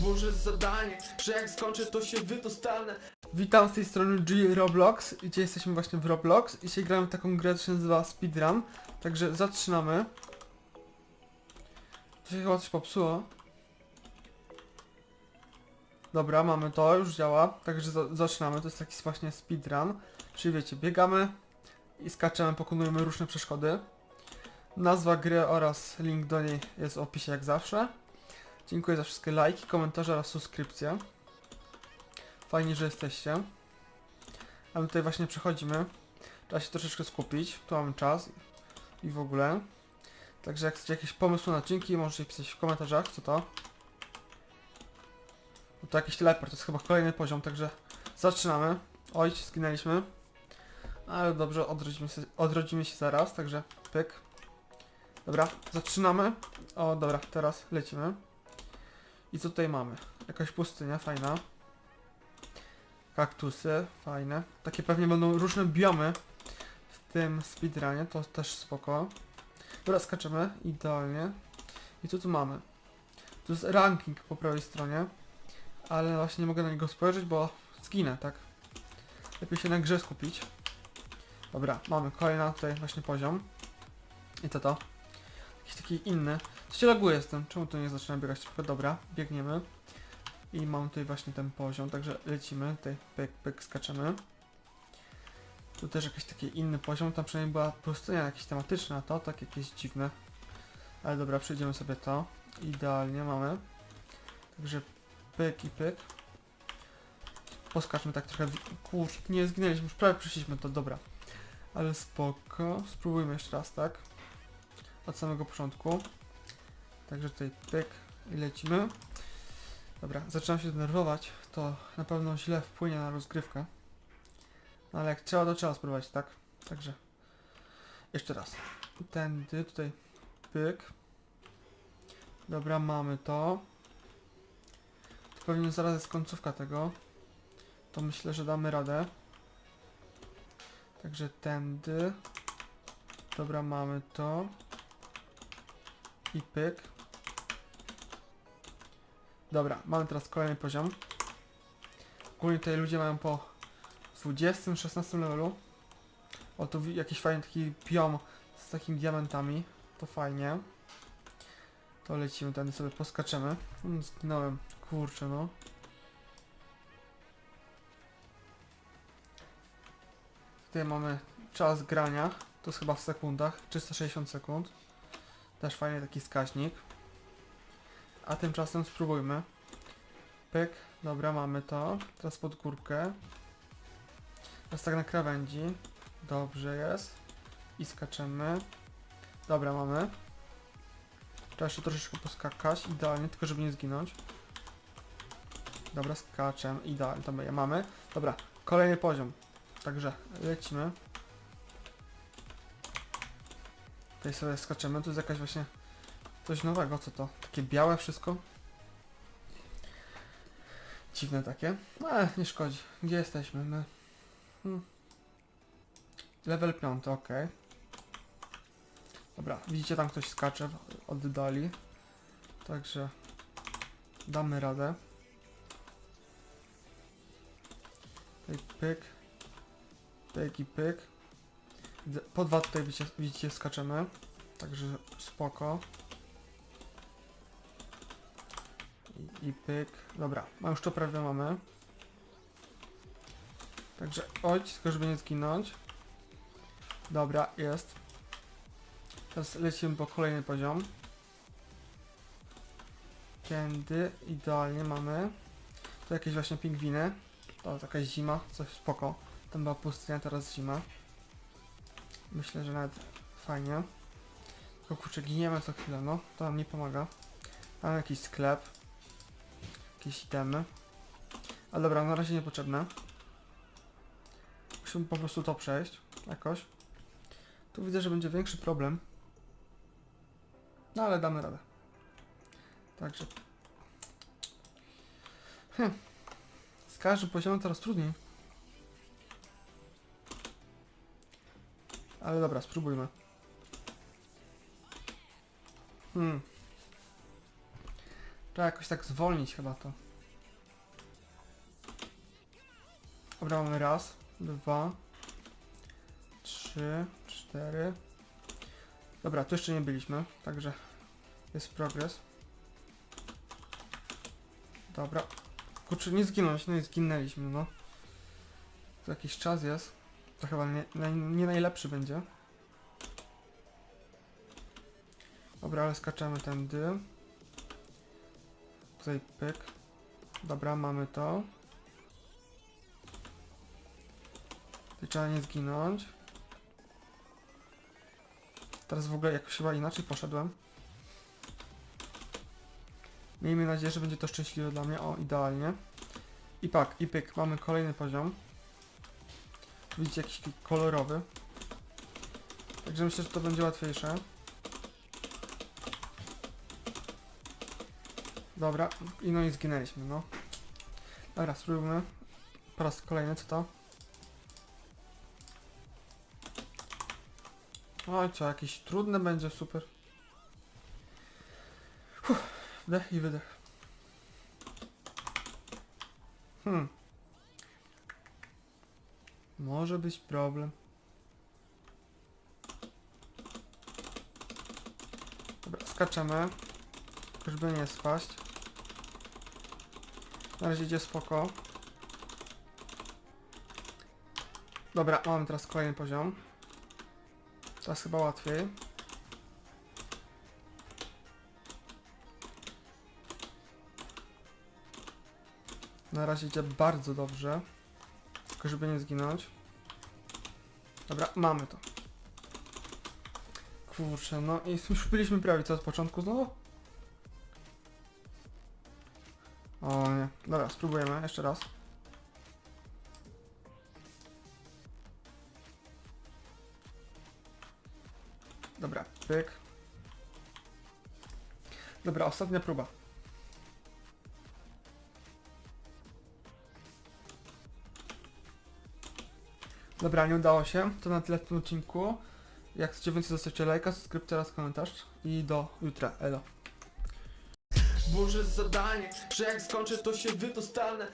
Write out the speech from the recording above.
Boże zadanie, że jak skończę to się wydostanę. Witam z tej strony G Roblox, gdzie jesteśmy właśnie w Roblox. I dzisiaj gramy w taką grę, która się nazywa Speedrun. Także zaczynamy. To się chyba coś popsuło. Dobra, mamy to, już działa, także za zaczynamy, to jest taki właśnie speedrun. Czyli wiecie, biegamy i skaczemy, pokonujemy różne przeszkody. Nazwa gry oraz link do niej jest w opisie jak zawsze Dziękuję za wszystkie lajki, komentarze oraz subskrypcje. Fajnie, że jesteście. A my tutaj właśnie przechodzimy. Trzeba się troszeczkę skupić. Tu mamy czas i w ogóle. Także jak chcecie jakieś pomysły na odcinki, możecie pisać w komentarzach, co to. No to jakiś teleport, to jest chyba kolejny poziom, także zaczynamy. Oj, zginęliśmy. Ale dobrze, odrodzimy się, odrodzimy się zaraz, także pyk. Dobra, zaczynamy. O, dobra, teraz lecimy. I co tutaj mamy? Jakaś pustynia, fajna. Kaktusy, fajne. Takie pewnie będą różne biomy w tym speedrunie, to też spoko. Dobra, skaczemy, idealnie. I co tu mamy? Tu jest ranking po prawej stronie, ale właśnie nie mogę na niego spojrzeć, bo zginę, tak? Lepiej się na grze skupić. Dobra, mamy kolejny tutaj właśnie poziom. I co to? Jakiś taki inny. Się laguje tym? Czemu tu nie zaczyna biegać trochę? Dobra, biegniemy. I mam tutaj właśnie ten poziom, także lecimy. Tutaj pyk, pyk, skaczemy. Tu też jakiś taki inny poziom, tam przynajmniej była pustynia jakaś tematyczna, to tak jakieś dziwne. Ale dobra, przejdziemy sobie to. Idealnie mamy. Także pyk i pyk. Poskaczmy tak trochę. Kurczę, nie zginęliśmy, już prawie przeszliśmy to, dobra. Ale spoko. Spróbujmy jeszcze raz, tak? Od samego początku. Także tutaj pyk i lecimy. Dobra, zaczynam się denerwować, to na pewno źle wpłynie na rozgrywkę. No ale jak trzeba, to trzeba spróbować, tak? Także jeszcze raz. Tędy, tutaj pyk. Dobra, mamy to. To pewnie zaraz jest końcówka tego. To myślę, że damy radę. Także tędy. Dobra, mamy to. I pyk. Dobra, mamy teraz kolejny poziom. Ogólnie tutaj ludzie mają po 20, 16 levelu. O, tu jakiś fajny taki biom z takimi diamentami. To fajnie. To lecimy, tędy sobie poskaczemy. Mm, Zginąłem. Kurczę, no. Tutaj mamy czas grania. To jest chyba w sekundach. 360 sekund. Też fajny taki wskaźnik. A tymczasem spróbujmy. Pyk, dobra, mamy to. Teraz pod górkę. Teraz tak na krawędzi. Dobrze jest. I skaczemy. Dobra, mamy. Trzeba jeszcze troszeczkę poskakać. Idealnie, tylko żeby nie zginąć. Dobra, skaczemy. Idealnie, dobra, ja mamy. Dobra, kolejny poziom. Także lecimy. Tutaj sobie skaczemy. Tu jest jakaś właśnie coś nowego. Co to? Takie białe wszystko? Dziwne takie. No, Ale nie szkodzi. Gdzie jesteśmy? My. Hmm. Level 5, ok. Dobra, widzicie tam ktoś skacze oddali. Także damy radę. Pyk, pyk. Pyk i pyk. Po dwa tutaj widzicie, widzicie skaczemy. Także spoko. I, pyk. Dobra, ma już to prawie mamy. Także oj, tylko żeby nie zginąć. Dobra, jest. Teraz lecimy po kolejny poziom. Tędy, idealnie mamy. Tu jakieś właśnie pingwiny. To jakaś zima, coś spoko. Tam była pustynia, teraz zima. Myślę, że nawet fajnie. Tylko kurczę, giniemy co chwilę, no. To nam nie pomaga. Mam jakiś sklep. Jakieś itemy. Ale dobra, na razie niepotrzebne. Musimy po prostu to przejść. Jakoś. Tu widzę, że będzie większy problem. No ale damy radę. Także. Hm. Z każdym poziomem coraz trudniej. Ale dobra, spróbujmy. Hmm. Trzeba jakoś tak zwolnić chyba to. Dobra, mamy raz, dwa, trzy, cztery. Dobra, tu jeszcze nie byliśmy, także jest progres. Dobra. Kurczę, nie zginąć, no i zginęliśmy, no. To jakiś czas jest. To chyba nie, nie najlepszy będzie. Dobra, ale skaczemy tędy. Tutaj pyk. Dobra, mamy to. Tutaj trzeba nie zginąć. Teraz w ogóle jakoś chyba inaczej poszedłem. Miejmy nadzieję, że będzie to szczęśliwe dla mnie. O, idealnie. I pak, i pyk. Mamy kolejny poziom. Widzicie, jakiś kolorowy. Także myślę, że to będzie łatwiejsze. Dobra, i no i zginęliśmy, no. Dobra, spróbujmy. Po raz kolejny, co to? Oj, co, jakieś trudne będzie, super. Uff, wdech i wydech. Hmm. Może być problem. Dobra, skaczemy. Żeby nie spaść. Na razie idzie spoko. Dobra, mamy teraz kolejny poziom. Teraz chyba łatwiej. Na razie idzie bardzo dobrze. Tylko żeby nie zginąć. Dobra, mamy to. Kurczę, no i już byliśmy prawie co od początku znowu. O nie. Dobra, spróbujemy jeszcze raz. Dobra, pyk. Dobra, ostatnia próba. Dobra, nie udało się. To na tyle w tym odcinku. Jak chcecie więcej, zostawcie lajka, subskrypcja oraz komentarz. I do jutra. Elo. Boże zadanie, że jak skończę to się wydostanę